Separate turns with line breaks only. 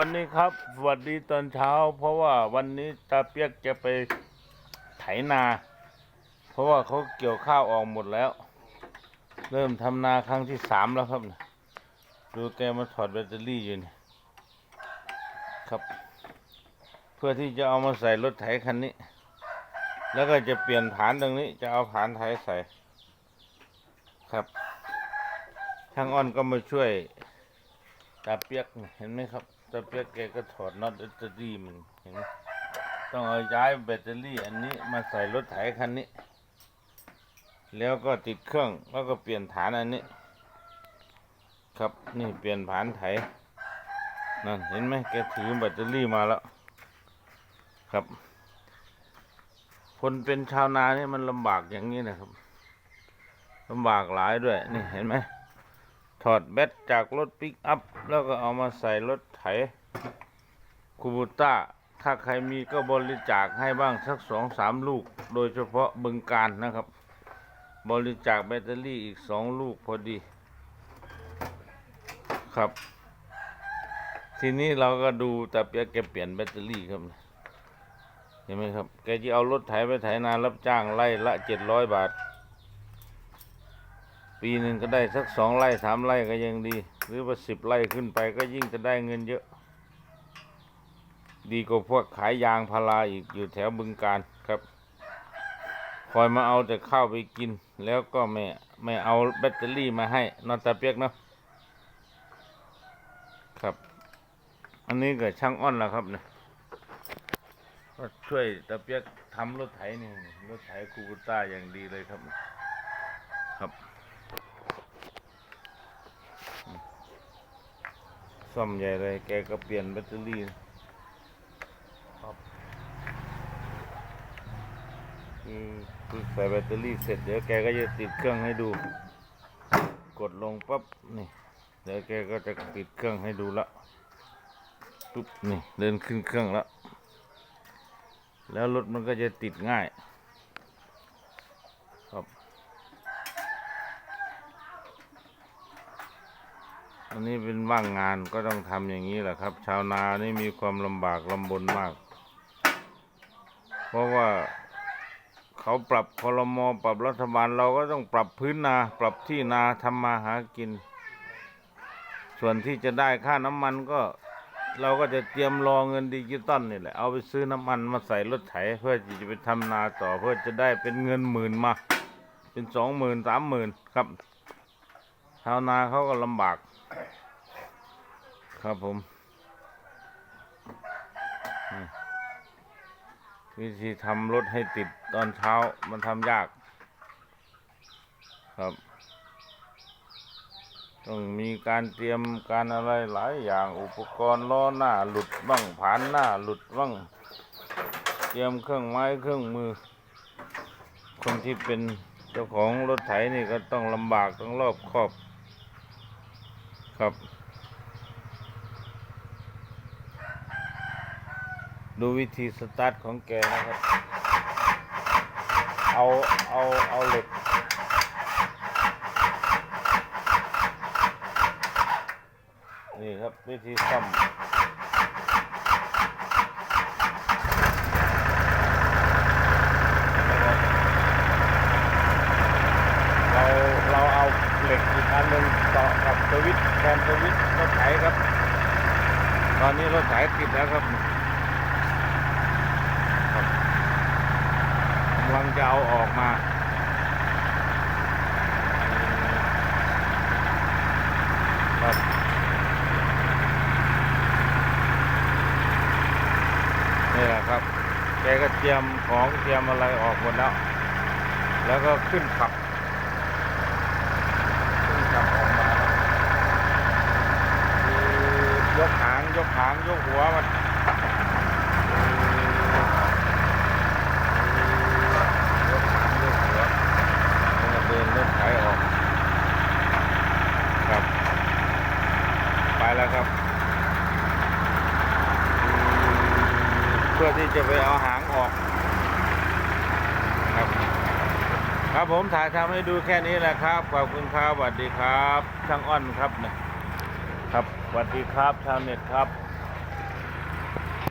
วันนี้ครับสวัสดีตอนเช้า เพราะว่าวันนี้ตาเปียกจะไปไถนา เพราะว่าเขาเกี่ยวข้าวออกหมดแล้ว เริ่มทำนาครั้งที่สามแล้วครับดูแกมาถอดแบตเตอรี่อยู่นี่ครับ เพื่อที่จะเอามาใส่รถไถคันนี้ แล้วก็จะเปลี่ยนฐานตรงนี้ จะเอาฐานไถใส่ ครับช่างอ้อนก็มาช่วย ตาเปียกเห็นไหมครับตาเปียกแกก็ถอดน็อตแบตเตอรี่มันเห็นไหมต้องเอาย้ายแบตเตอรี่อันนี้มาใส่รถไถคันนี้ แล้วก็ติดเครื่องแล้วก็เปลี่ยนฐานอันนี้ ครับนี่เปลี่ยนฐานไถนั่นเห็นไหมแกถือแบตเตอรี่มาแล้ว ครับ คนเป็นชาวนาเนี่ยมันลำบากอย่างนี้นะครับลำบากหลายด้วยนี่เห็นไหม อดแบตจากรถปิกอัพ แล้วก็เอามาใส่รถไถคูบูต้า ถ้าใครมีก็บริจาคให้บ้างสักสองสามลูก โดยเฉพาะบึงการนะครับ บริจาคแบตเตอรี่อีกสองลูกพอดี ครับ ทีนี้เราก็ดูแต่เปียกแกเปลี่ยนแบตเตอรี่ครับเห็นไหมครับ แกจะเอารถไถไปไถนารับจ้างไล่ละเจ็ดร้อยบาท ปีหนึ่งก็ได้สักสองไร่สามไร่ก็ยังดี หรือว่าสิบไร่ขึ้นไปก็ยิ่งจะได้เงินเยอะ ดีกว่าพวกขายยางพาราอีกอยู่แถวบึงการครับ คอยมาเอาแต่ข้าวไปกิน แล้วก็ไม่ไม่เอาแบตเตอรี่มาให้นอนตาเปียกเนาะครับ อันนี้ก็ช่างอ้อนแล้วครับเนี่ยก็ช่วยตาเปียกทำรถไถนี่รถไถคูบูต้าอย่างดีเลยครับ ครับ ซ่อมใหญ่เลย แกก็เปลี่ยนแบตเตอรี่ครับคือใส่แบตเตอรี่เสร็จเดี๋ยวแกก็จะติดเครื่องให้ดู กดลงปั๊บนี่เดี๋ยวแกก็จะติดเครื่องให้ดูละปุ๊บนี่เดินขึ้นเครื่องแล้วแล้วรถมันก็จะติดง่าย ครับ อันนี้เป็นว่างงานก็ต้องทำอย่างนี้แหละครับ ชาวนานี่มีความลำบากลำบนมาก เพราะว่าเขาปรับคลมปรับรัฐบาลเราก็ต้องปรับพื้นนา ปรับที่นาทำมาหากิน ส่วนที่จะได้ค่าน้ำมันก็เราก็จะเตรียมรอเงินดิจิตอลนี่แหละ เอาไปซื้อน้ำมันมาใส่รถไถเพื่อที่จะไปทำนาต่อเพื่อจะได้เป็นเงินหมื่นมา เป็นสองหมื่นสามหมื่นครับชาวนาเขาก็ลำบาก ครับผม วิธีทำรถให้ติดตอนเช้ามันทำยาก ครับ ต้องมีการเตรียมการอะไรหลายอย่างอุปกรณ์ล้อหน้าหลุดบ้างผานหน้าหลุดบ้าง เตรียมเครื่องไม้เครื่องมือ คนที่เป็นเจ้าของรถไถนี่ก็ต้องลำบากต้องรอบคอบ ครับ ดูวิธีสตาร์ทของแกนะครับ เอา เอา เอาเหล็ก นี่ครับวิธีซ่อม เรา เราเอาเหล็กอีกอันหนึ่งต่อกับ สวิตแทนสวิตรถไถครับ ตอนนี้รถไถติดแล้วครับกำลังจะเอาออกมาครับนี่แหละครับ แกก็เตรียมของเตรียมอะไรออกหมดแล้ว แล้วก็ขึ้นขับ ขึ้นขับออกมาคือยกหางยก หางยกหัวมันยกหางยกหัวแล้วก็เดินรถไถออกครับไปแล้วครับ เพื่อที่จะไปเอาหางออกครับครับผมถ่ายทำให้ดูแค่นี้แหละครับ ขอบคุณครับสวัสดีครับช่างอ้อนครับนี่ยครับสวัสดีครับชาวเน็ตครับ